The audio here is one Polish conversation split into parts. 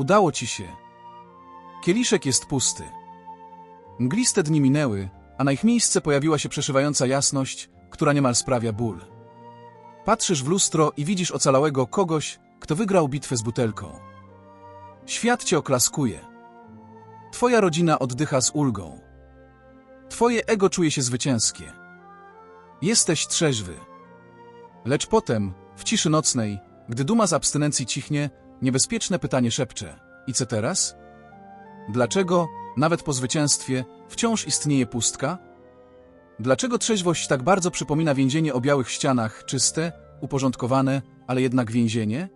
Udało ci się. Kieliszek jest pusty. Mgliste dni minęły, a na ich miejsce pojawiła się przeszywająca jasność, która niemal sprawia ból. Patrzysz w lustro i widzisz ocalałego kogoś, kto wygrał bitwę z butelką. Świat cię oklaskuje. Twoja rodzina oddycha z ulgą. Twoje ego czuje się zwycięskie. Jesteś trzeźwy. Lecz potem, w ciszy nocnej, gdy duma z abstynencji cichnie, niebezpieczne pytanie szepcze. I co teraz? Dlaczego, nawet po zwycięstwie, wciąż istnieje pustka? Dlaczego trzeźwość tak bardzo przypomina więzienie o białych ścianach, czyste, uporządkowane, ale jednak więzienie?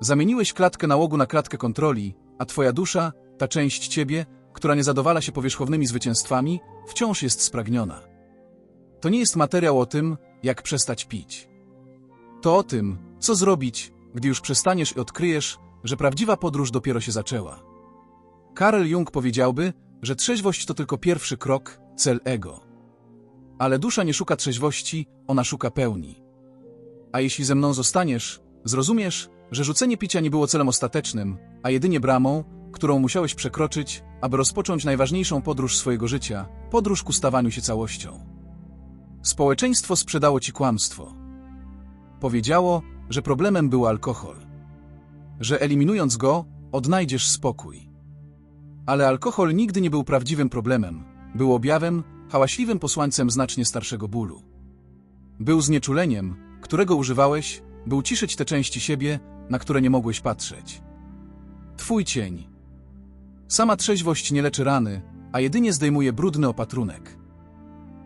Zamieniłeś klatkę nałogu na klatkę kontroli, a twoja dusza, ta część ciebie, która nie zadowala się powierzchownymi zwycięstwami, wciąż jest spragniona. To nie jest materiał o tym, jak przestać pić. To o tym, co zrobić, gdy już przestaniesz i odkryjesz, że prawdziwa podróż dopiero się zaczęła. Karl Jung powiedziałby, że trzeźwość to tylko pierwszy krok, cel ego. Ale dusza nie szuka trzeźwości, ona szuka pełni. A jeśli ze mną zostaniesz, zrozumiesz, że rzucenie picia nie było celem ostatecznym, a jedynie bramą, którą musiałeś przekroczyć, aby rozpocząć najważniejszą podróż swojego życia podróż ku stawaniu się całością. Społeczeństwo sprzedało ci kłamstwo. Powiedziało, że problemem był alkohol. Że eliminując go, odnajdziesz spokój. Ale alkohol nigdy nie był prawdziwym problemem. Był objawem, hałaśliwym posłańcem znacznie starszego bólu. Był znieczuleniem, którego używałeś, by uciszyć te części siebie, na które nie mogłeś patrzeć. Twój cień. Sama trzeźwość nie leczy rany, a jedynie zdejmuje brudny opatrunek.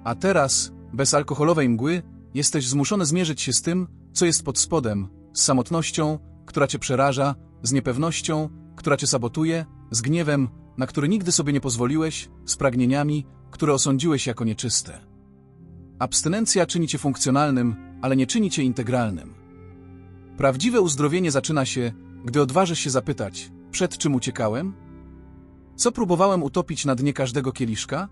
A teraz, bez alkoholowej mgły, jesteś zmuszony zmierzyć się z tym, co jest pod spodem, z samotnością, która cię przeraża, z niepewnością, która cię sabotuje, z gniewem, na który nigdy sobie nie pozwoliłeś, z pragnieniami, które osądziłeś jako nieczyste. Abstynencja czyni cię funkcjonalnym, ale nie czyni cię integralnym. Prawdziwe uzdrowienie zaczyna się, gdy odważysz się zapytać, przed czym uciekałem? Co próbowałem utopić na dnie każdego kieliszka?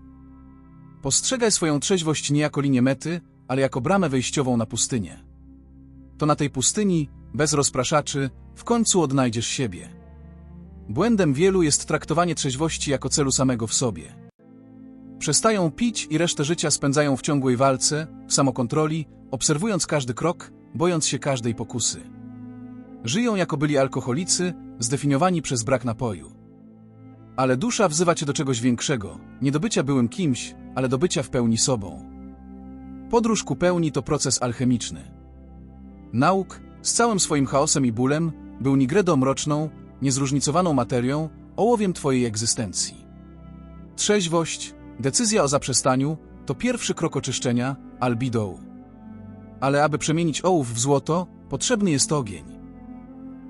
Postrzegaj swoją trzeźwość nie jako linię mety, ale jako bramę wejściową na pustynię. To na tej pustyni, bez rozpraszaczy, w końcu odnajdziesz siebie. Błędem wielu jest traktowanie trzeźwości jako celu samego w sobie. Przestają pić i resztę życia spędzają w ciągłej walce, w samokontroli, obserwując każdy krok, bojąc się każdej pokusy. Żyją jako byli alkoholicy, zdefiniowani przez brak napoju. Ale dusza wzywa cię do czegoś większego, nie do bycia byłym kimś, ale do bycia w pełni sobą. Podróż ku pełni to proces alchemiczny. Nauk, z całym swoim chaosem i bólem, był nigredą mroczną, niezróżnicowaną materią, ołowiem twojej egzystencji. Trzeźwość, decyzja o zaprzestaniu, to pierwszy krok oczyszczenia, albidołu. Ale aby przemienić ołów w złoto, potrzebny jest ogień.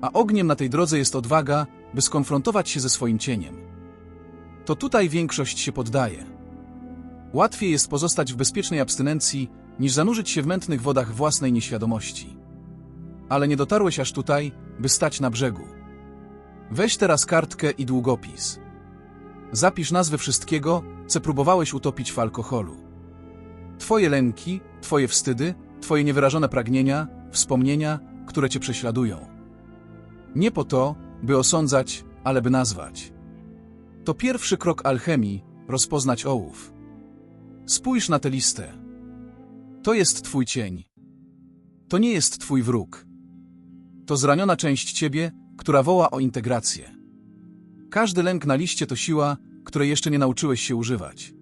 A ogniem na tej drodze jest odwaga, by skonfrontować się ze swoim cieniem. To tutaj większość się poddaje. Łatwiej jest pozostać w bezpiecznej abstynencji, niż zanurzyć się w mętnych wodach własnej nieświadomości. Ale nie dotarłeś aż tutaj, by stać na brzegu. Weź teraz kartkę i długopis. Zapisz nazwy wszystkiego, co próbowałeś utopić w alkoholu. Twoje lęki, twoje wstydy, twoje niewyrażone pragnienia, wspomnienia, które cię prześladują. Nie po to, by osądzać, ale by nazwać. To pierwszy krok alchemii, rozpoznać ołów. Spójrz na tę listę. To jest twój cień. To nie jest twój wróg. To zraniona część ciebie, która woła o integrację. Każdy lęk na liście to siła, której jeszcze nie nauczyłeś się używać.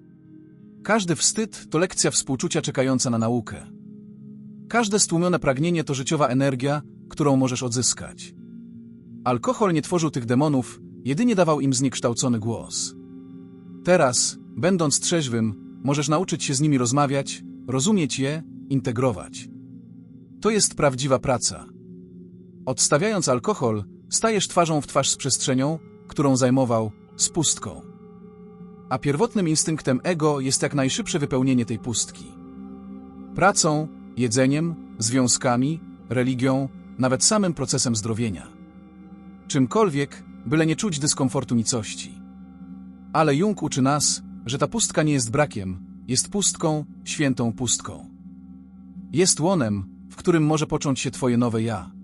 Każdy wstyd to lekcja współczucia czekająca na naukę. Każde stłumione pragnienie to życiowa energia, którą możesz odzyskać. Alkohol nie tworzył tych demonów, jedynie dawał im zniekształcony głos. Teraz, będąc trzeźwym, możesz nauczyć się z nimi rozmawiać, rozumieć je, integrować. To jest prawdziwa praca. Odstawiając alkohol, stajesz twarzą w twarz z przestrzenią, którą zajmował, z pustką. A pierwotnym instynktem ego jest jak najszybsze wypełnienie tej pustki. Pracą, jedzeniem, związkami, religią, nawet samym procesem zdrowienia. Czymkolwiek, byle nie czuć dyskomfortu nicości. Ale Jung uczy nas, że ta pustka nie jest brakiem, jest pustką, świętą pustką. Jest łonem, w którym może począć się Twoje nowe ja.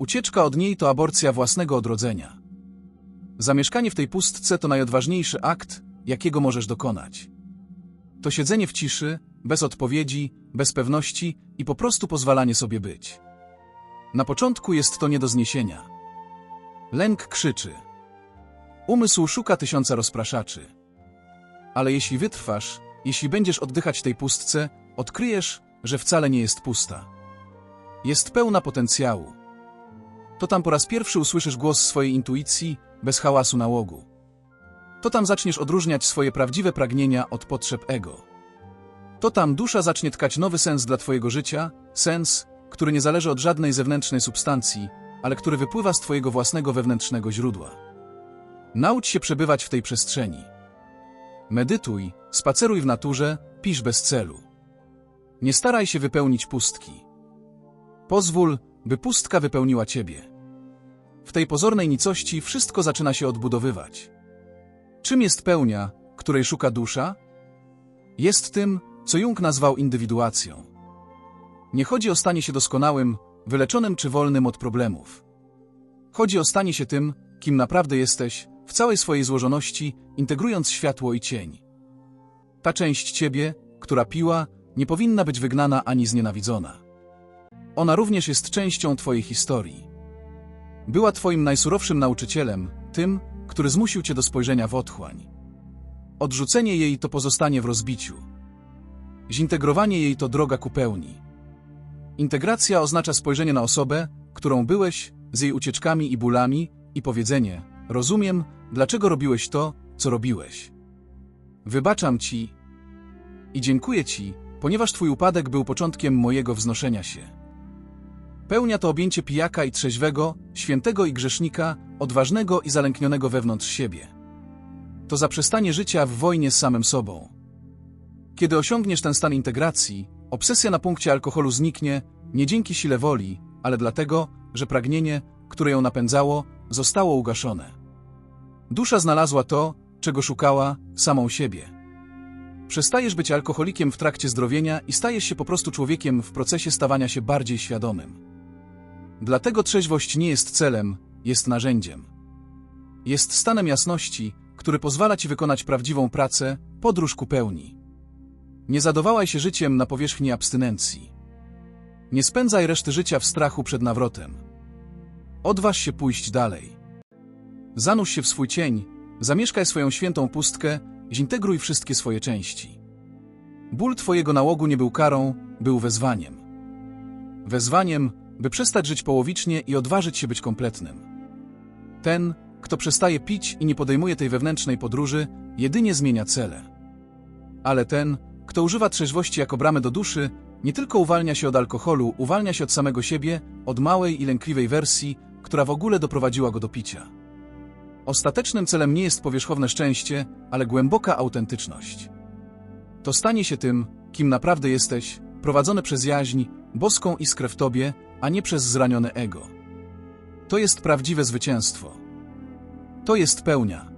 Ucieczka od niej to aborcja własnego odrodzenia. Zamieszkanie w tej pustce to najodważniejszy akt, jakiego możesz dokonać. To siedzenie w ciszy, bez odpowiedzi, bez pewności i po prostu pozwalanie sobie być. Na początku jest to nie do zniesienia. Lęk krzyczy. Umysł szuka tysiąca rozpraszaczy. Ale jeśli wytrwasz, jeśli będziesz oddychać tej pustce, odkryjesz, że wcale nie jest pusta. Jest pełna potencjału. To tam po raz pierwszy usłyszysz głos swojej intuicji, bez hałasu nałogu. To tam zaczniesz odróżniać swoje prawdziwe pragnienia od potrzeb ego. To tam dusza zacznie tkać nowy sens dla twojego życia, sens, który nie zależy od żadnej zewnętrznej substancji, ale który wypływa z twojego własnego wewnętrznego źródła. Naucz się przebywać w tej przestrzeni. Medytuj, spaceruj w naturze, pisz bez celu. Nie staraj się wypełnić pustki. Pozwól, by pustka wypełniła ciebie. W tej pozornej nicości wszystko zaczyna się odbudowywać. Czym jest pełnia, której szuka dusza? Jest tym, co Jung nazwał indywiduacją. Nie chodzi o stanie się doskonałym, wyleczonym czy wolnym od problemów. Chodzi o stanie się tym, kim naprawdę jesteś, w całej swojej złożoności, integrując światło i cień. Ta część ciebie, która piła, nie powinna być wygnana ani znienawidzona. Ona również jest częścią twojej historii. Była twoim najsurowszym nauczycielem, tym, który zmusił cię do spojrzenia w otchłań. Odrzucenie jej to pozostanie w rozbiciu. Zintegrowanie jej to droga ku pełni. Integracja oznacza spojrzenie na osobę, którą byłeś, z jej ucieczkami i bólami, i powiedzenie: Rozumiem, dlaczego robiłeś to, co robiłeś. Wybaczam ci i dziękuję ci, ponieważ twój upadek był początkiem mojego wznoszenia się. Pełnia to objęcie pijaka i trzeźwego, świętego i grzesznika, odważnego i zalęknionego wewnątrz siebie. To zaprzestanie życia w wojnie z samym sobą. Kiedy osiągniesz ten stan integracji, obsesja na punkcie alkoholu zniknie nie dzięki sile woli, ale dlatego, że pragnienie, które ją napędzało, zostało ugaszone. Dusza znalazła to, czego szukała, samą siebie. Przestajesz być alkoholikiem w trakcie zdrowienia i stajesz się po prostu człowiekiem w procesie stawania się bardziej świadomym. Dlatego trzeźwość nie jest celem, jest narzędziem. Jest stanem jasności, który pozwala ci wykonać prawdziwą pracę, podróż ku pełni. Nie zadowałaj się życiem na powierzchni abstynencji. Nie spędzaj reszty życia w strachu przed nawrotem. Odważ się pójść dalej. Zanurz się w swój cień, zamieszkaj swoją świętą pustkę, zintegruj wszystkie swoje części. Ból twojego nałogu nie był karą, był wezwaniem. Wezwaniem, by przestać żyć połowicznie i odważyć się być kompletnym. Ten, kto przestaje pić i nie podejmuje tej wewnętrznej podróży, jedynie zmienia cele. Ale ten, kto używa trzeźwości jako bramy do duszy, nie tylko uwalnia się od alkoholu, uwalnia się od samego siebie, od małej i lękliwej wersji, która w ogóle doprowadziła go do picia. Ostatecznym celem nie jest powierzchowne szczęście, ale głęboka autentyczność. To stanie się tym, kim naprawdę jesteś, prowadzone przez jaźń, boską iskrę w tobie, a nie przez zranione ego. To jest prawdziwe zwycięstwo. To jest pełnia.